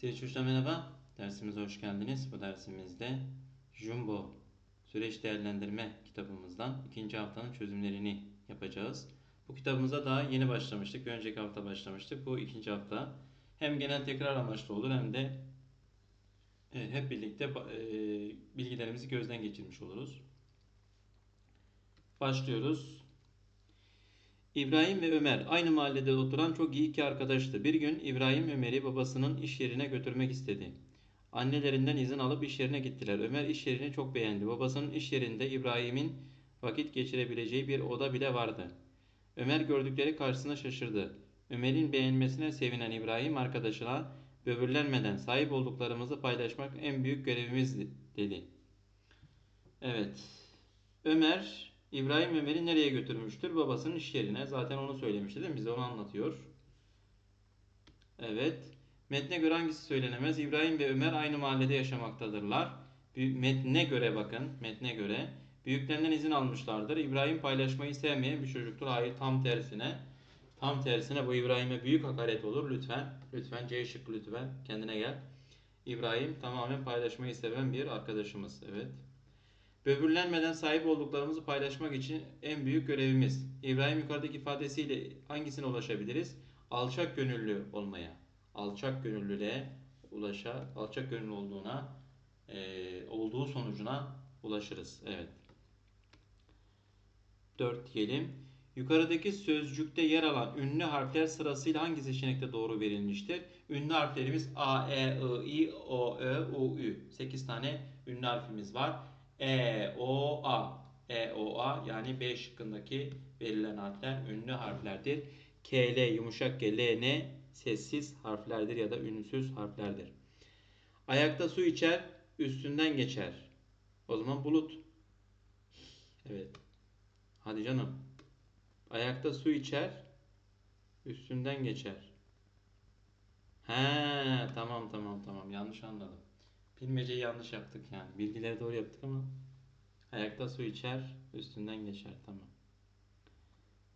Çocuklar merhaba. Dersimize hoş geldiniz. Bu dersimizde Jumbo Süreç Değerlendirme kitabımızdan ikinci haftanın çözümlerini yapacağız. Bu kitabımıza daha yeni başlamıştık. Bir önceki hafta başlamıştık. Bu ikinci hafta. Hem genel tekrar amaçlı olur hem de evet, hep birlikte e, bilgilerimizi gözden geçirmiş oluruz. Başlıyoruz. İbrahim ve Ömer aynı mahallede oturan çok iyi iki arkadaştı. Bir gün İbrahim Ömer'i babasının iş yerine götürmek istedi. Annelerinden izin alıp iş yerine gittiler. Ömer iş yerini çok beğendi. Babasının iş yerinde İbrahim'in vakit geçirebileceği bir oda bile vardı. Ömer gördükleri karşısına şaşırdı. Ömer'in beğenmesine sevinen İbrahim arkadaşına böbürlenmeden sahip olduklarımızı paylaşmak en büyük görevimiz dedi. Evet. Ömer İbrahim Ömer'i nereye götürmüştür? Babasının iş yerine. Zaten onu söylemişti değil mi? Bize onu anlatıyor. Evet. Metne göre hangisi söylenemez? İbrahim ve Ömer aynı mahallede yaşamaktadırlar. Metne göre bakın. Metne göre. Büyüklerinden izin almışlardır. İbrahim paylaşmayı sevmeyen bir çocuktur. Hayır tam tersine. Tam tersine bu İbrahim'e büyük hakaret olur. Lütfen. Lütfen C şıkkı lütfen. Kendine gel. İbrahim tamamen paylaşmayı seven bir arkadaşımız. Evet. Böbürlenmeden sahip olduklarımızı paylaşmak için en büyük görevimiz. İbrahim yukarıdaki ifadesiyle hangisine ulaşabiliriz? Alçak gönüllü olmaya. Alçak gönüllülüğe ulaşa, alçak gönüllü olduğuna, e, olduğu sonucuna ulaşırız. Evet. 4 diyelim. Yukarıdaki sözcükte yer alan ünlü harfler sırasıyla hangi seçenekte doğru verilmiştir? Ünlü harflerimiz A, E, I, I, O, Ö, U, Ü. 8 tane ünlü harfimiz var. E, O, A. E, O, A yani B şıkkındaki verilen harfler ünlü harflerdir. K, L, yumuşak G, L, N sessiz harflerdir ya da ünsüz harflerdir. Ayakta su içer, üstünden geçer. O zaman bulut. Evet. Hadi canım. Ayakta su içer, üstünden geçer. He, tamam tamam tamam. Yanlış anladım. Bilmeceyi yanlış yaptık yani. Bilgileri doğru yaptık ama ayakta su içer, üstünden geçer. Tamam.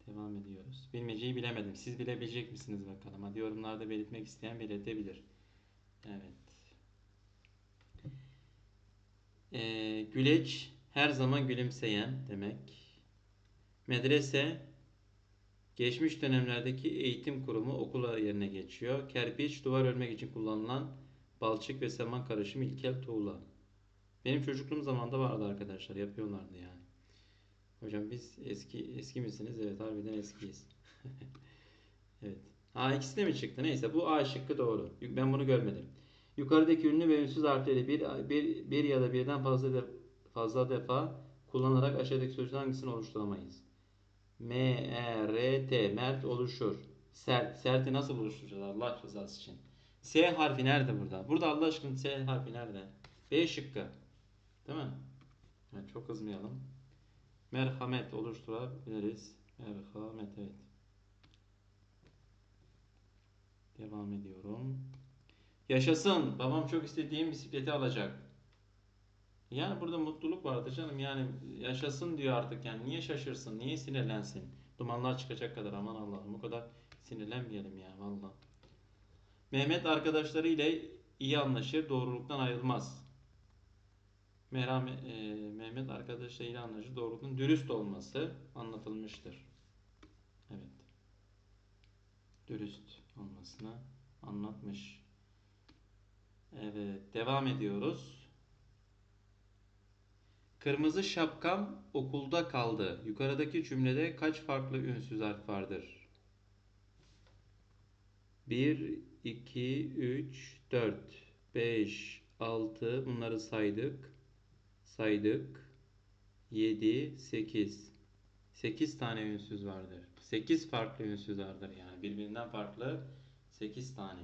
Devam ediyoruz. Bilmeceyi bilemedim. Siz bilebilecek misiniz bakalım? Hadi yorumlarda belirtmek isteyen belirtebilir. Evet. Ee, güleç her zaman gülümseyen demek. Medrese geçmiş dönemlerdeki eğitim kurumu okula yerine geçiyor. Kerpiç duvar örmek için kullanılan balçık ve saman karışımı ilkel tuğla. Benim çocukluğum zamanında vardı arkadaşlar. Yapıyorlardı yani. Hocam biz eski eski misiniz? Evet harbiden eskiyiz. evet. Ha ikisi de mi çıktı? Neyse bu A şıkkı doğru. Ben bunu görmedim. Yukarıdaki ünlü ve ünsüz harfleri bir, bir, bir ya da birden fazla de, fazla defa kullanarak aşağıdaki sözcüğün hangisini oluşturamayız? M, E, R, T. Mert oluşur. Sert. Serti nasıl oluşturacağız Allah rızası için? S harfi nerede burada? Burada Allah aşkına S harfi nerede? B şıkkı. Değil mi? Yani çok kızmayalım. Merhamet oluşturabiliriz. Merhamet evet. Devam ediyorum. Yaşasın. Babam çok istediğim bisikleti alacak. Yani burada mutluluk vardır canım. Yani yaşasın diyor artık yani. Niye şaşırsın? Niye sinirlensin? Dumanlar çıkacak kadar aman Allah'ım. O kadar sinirlenmeyelim ya valla. Mehmet arkadaşları ile iyi anlaşır. Doğruluktan ayrılmaz. Merhamet, e, Mehmet arkadaşlarıyla anlaşır. Doğruluktan dürüst olması anlatılmıştır. Evet. Dürüst olmasını anlatmış. Evet. Devam ediyoruz. Kırmızı şapkam okulda kaldı. Yukarıdaki cümlede kaç farklı ünsüz harf vardır? 1, 2, 3, 4, 5, 6 bunları saydık. Saydık. 7, 8. 8 tane ünsüz vardır. 8 farklı ünsüz vardır yani. Birbirinden farklı 8 tane.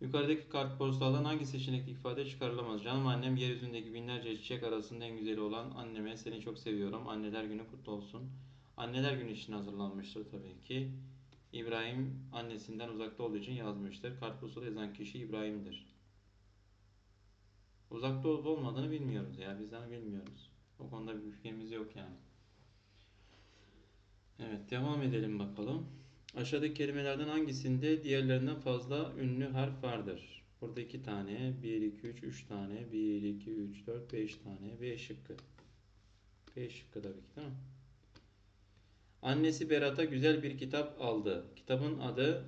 Yukarıdaki kartpostaldan hangi seçenekli ifade çıkarılamaz? Canım annem yeryüzündeki binlerce çiçek arasında en güzeli olan anneme seni çok seviyorum. Anneler günü kutlu olsun. Anneler günü için hazırlanmıştır tabii ki. İbrahim annesinden uzakta olduğu için yazmıştır. Kartpostalı yazan kişi İbrahim'dir. Uzakta olup olmadığını bilmiyoruz ya. Biz onu bilmiyoruz. O konuda bir fikrimiz yok yani. Evet devam edelim bakalım. Aşağıdaki kelimelerden hangisinde diğerlerinden fazla ünlü harf vardır? Burada iki tane, 1, 2, 3, 3 tane, 1, 2, 3, 4, 5 tane, B şıkkı. B şıkkı tabii ki değil mi? Annesi Berat'a güzel bir kitap aldı. Kitabın adı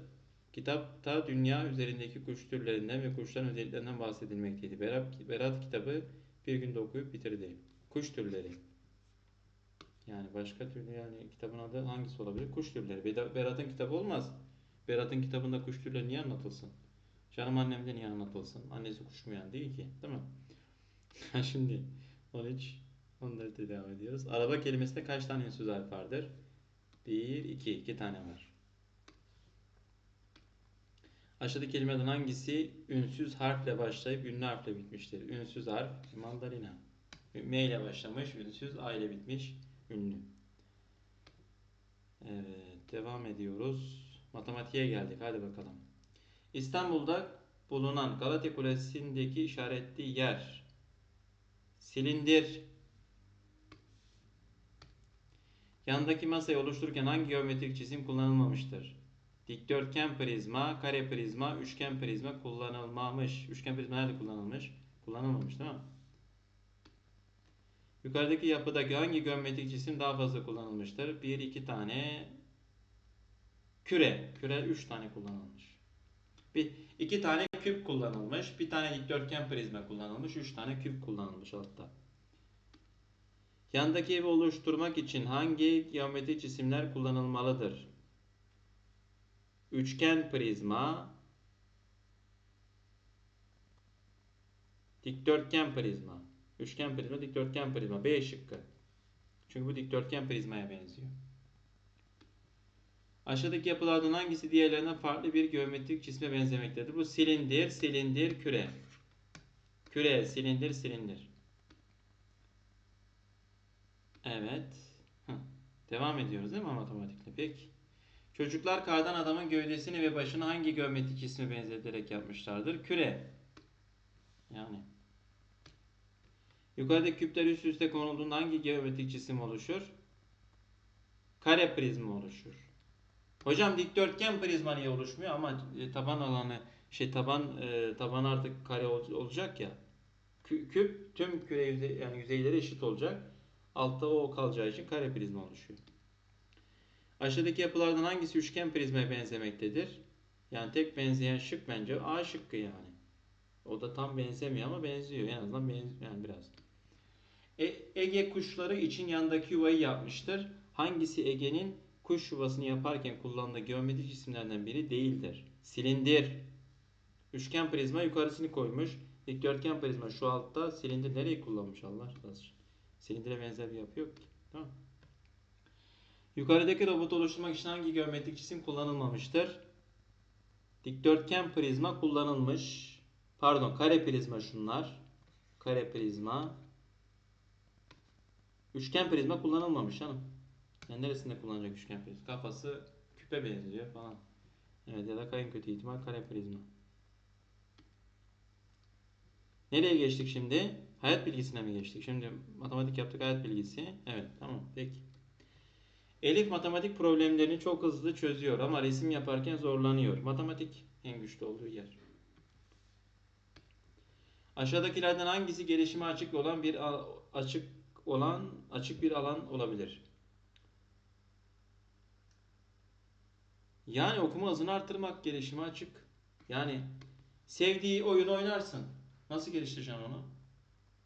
Kitapta dünya üzerindeki kuş türlerinden ve kuşların özelliklerinden bahsedilmekteydi. Berat, Berat kitabı bir günde okuyup bitirdi. Kuş türleri. Yani başka türlü yani kitabın adı hangisi olabilir? Kuş türleri. Berat'ın kitabı olmaz. Berat'ın kitabında kuş türleri niye anlatılsın? Canım annem de niye anlatılsın? Annesi kuş mu yani değil ki. Değil mi? Şimdi 13 onları da devam ediyoruz. Araba kelimesinde kaç tane ünsüz harf vardır? 1, 2. 2 tane var. Aşağıdaki kelimeden hangisi ünsüz harfle başlayıp ünlü harfle bitmiştir? Ünsüz harf mandalina. M ile başlamış, ünsüz A ile bitmiş, ünlü. Evet, devam ediyoruz. Matematiğe geldik. Hadi bakalım. İstanbul'da bulunan Galata Kulesi'ndeki işaretli yer. Silindir. Yandaki masayı oluştururken hangi geometrik cisim kullanılmamıştır? Dikdörtgen prizma, kare prizma, üçgen prizma kullanılmamış. Üçgen prizma nerede kullanılmış? Kullanılmamış değil mi? Yukarıdaki yapıdaki hangi geometrik cisim daha fazla kullanılmıştır? 1 2 tane küre. Küre 3 tane kullanılmış. Bir iki tane küp kullanılmış, bir tane dikdörtgen prizma kullanılmış, 3 tane küp kullanılmış altta. Yandaki evi oluşturmak için hangi geometrik cisimler kullanılmalıdır? Üçgen prizma, dikdörtgen prizma. Üçgen prizma, dikdörtgen prizma. B şıkkı. Çünkü bu dikdörtgen prizmaya benziyor. Aşağıdaki yapılardan hangisi diğerlerinden farklı bir geometrik cisme benzemektedir? Bu silindir, silindir, küre. Küre, silindir, silindir. Evet. Devam ediyoruz değil mi matematikle? Peki. Çocuklar kardan adamın gövdesini ve başını hangi geometrik cisme benzeterek yapmışlardır? Küre. Yani. Yukarıdaki küpler üst üste konulduğunda hangi geometrik cisim oluşur? Kare prizma oluşur. Hocam dikdörtgen prizma niye oluşmuyor ama e, taban alanı şey taban e, taban artık kare ol- olacak ya. Kü- küp tüm küre yüzey yani yüzeyleri eşit olacak. Altta o kalacağı için kare prizma oluşuyor. Aşağıdaki yapılardan hangisi üçgen prizmaya benzemektedir? Yani tek benzeyen şık bence A şıkkı yani. O da tam benzemiyor ama benziyor. En azından benziyor yani biraz. E- Ege kuşları için yandaki yuvayı yapmıştır. Hangisi Ege'nin kuş yuvasını yaparken kullandığı geometrik cisimlerden biri değildir? Silindir. Üçgen prizma yukarısını koymuş. Dikdörtgen prizma şu altta. Silindir nereyi kullanmış Allah razı olsun. Silindire benzer bir yapı yok ki. Tamam. Yukarıdaki robotu oluşturmak için hangi geometrik cisim kullanılmamıştır? Dikdörtgen prizma kullanılmış. Pardon, kare prizma şunlar. Kare prizma. Üçgen prizma kullanılmamış hanım. Yani neresinde kullanacak üçgen prizma? Kafası küpe benziyor falan. Evet ya da en kötü ihtimal kare prizma. Nereye geçtik şimdi? Hayat bilgisine mi geçtik? Şimdi matematik yaptık hayat bilgisi. Evet tamam peki. Elif matematik problemlerini çok hızlı çözüyor ama resim yaparken zorlanıyor. Matematik en güçlü olduğu yer. Aşağıdakilerden hangisi gelişime açık olan bir açık olan açık bir alan olabilir? Yani okuma hızını arttırmak gelişime açık. Yani sevdiği oyunu oynarsın. Nasıl geliştireceksin onu?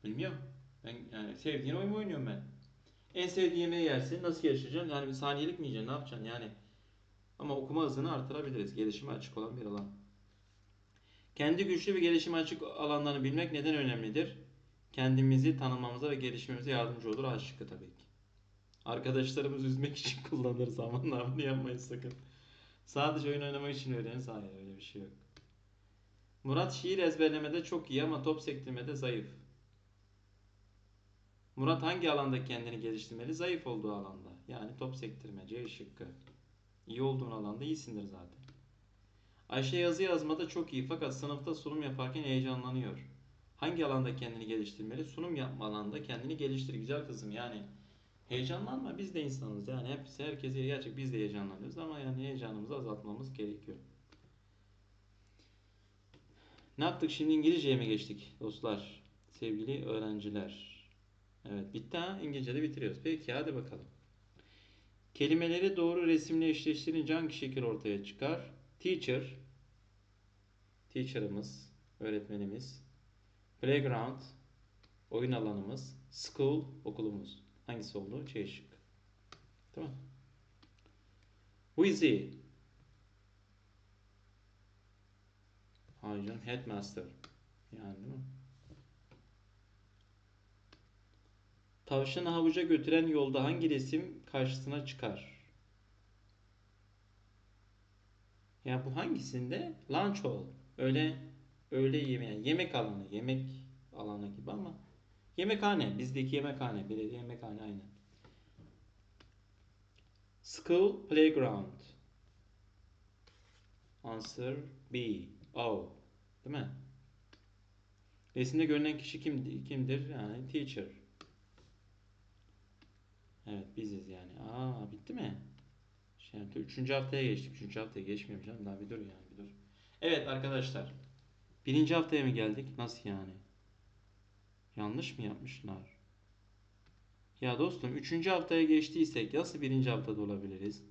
Bilmiyorum. Ben yani sevdiğin oyunu oynuyorum ben. En sevdiğin yemeği yersin. Nasıl geliştireceksin? Yani bir saniyelik mi yiyeceksin? Ne yapacaksın yani? Ama okuma hızını artırabiliriz. Gelişime açık olan bir alan. Kendi güçlü ve gelişime açık alanlarını bilmek neden önemlidir? Kendimizi tanımamıza ve gelişmemize yardımcı olur. A tabii ki. Arkadaşlarımızı üzmek için kullanırız aman bunu yapmayız sakın. Sadece oyun oynamak için öğreniriz. Hayır öyle bir şey yok. Murat şiir ezberlemede çok iyi ama top sektirmede zayıf. Murat hangi alanda kendini geliştirmeli? Zayıf olduğu alanda. Yani top sektirme. C şıkkı. İyi olduğun alanda iyisindir zaten. Ayşe yazı yazmada çok iyi fakat sınıfta sunum yaparken heyecanlanıyor. Hangi alanda kendini geliştirmeli? Sunum yapma alanında kendini geliştir güzel kızım. Yani Heyecanlanma biz de insanız yani hepsi herkes gerçek biz de heyecanlanıyoruz ama yani heyecanımızı azaltmamız gerekiyor. Ne yaptık şimdi İngilizceye mi geçtik dostlar? Sevgili öğrenciler. Evet bitti ha İngilizce'de bitiriyoruz. Peki hadi bakalım. Kelimeleri doğru resimle eşleştirince hangi şekil ortaya çıkar? Teacher, teacher'ımız, öğretmenimiz. Playground, oyun alanımız. School, okulumuz. Hangisi oldu? C şık. Tamam. Wheezy. Hayır canım, headmaster. Yani değil mi? Tavşanı havuca götüren yolda hangi resim karşısına çıkar? Ya bu hangisinde? Lunch hall. Öyle öyle yemeği, yemek alanı, yemek alanı gibi ama yemekhane. Bizdeki yemekhane, belediye yemekhane aynı. School playground. Answer B. O. Değil mi? Resimde görünen kişi kim, kimdir? Yani teacher. Evet biziz yani. Aa bitti mi? Şey, üçüncü haftaya geçtik. Üçüncü haftaya geçmiyorum canım. Daha bir dur yani bir dur. Evet arkadaşlar. Birinci haftaya mı geldik? Nasıl yani? Yanlış mı yapmışlar? Ya dostum üçüncü haftaya geçtiysek nasıl birinci haftada olabiliriz?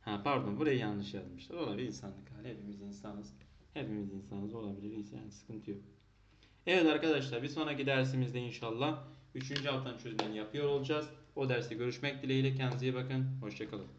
Ha pardon burayı yanlış yazmışlar. Olabilir insanlık hali. Hepimiz insanız. Hepimiz insanız olabiliriz yani sıkıntı yok. Evet arkadaşlar bir sonraki dersimizde inşallah 3. haftanın çözümlerini yapıyor olacağız. O derste görüşmek dileğiyle kendinize iyi bakın. Hoşçakalın.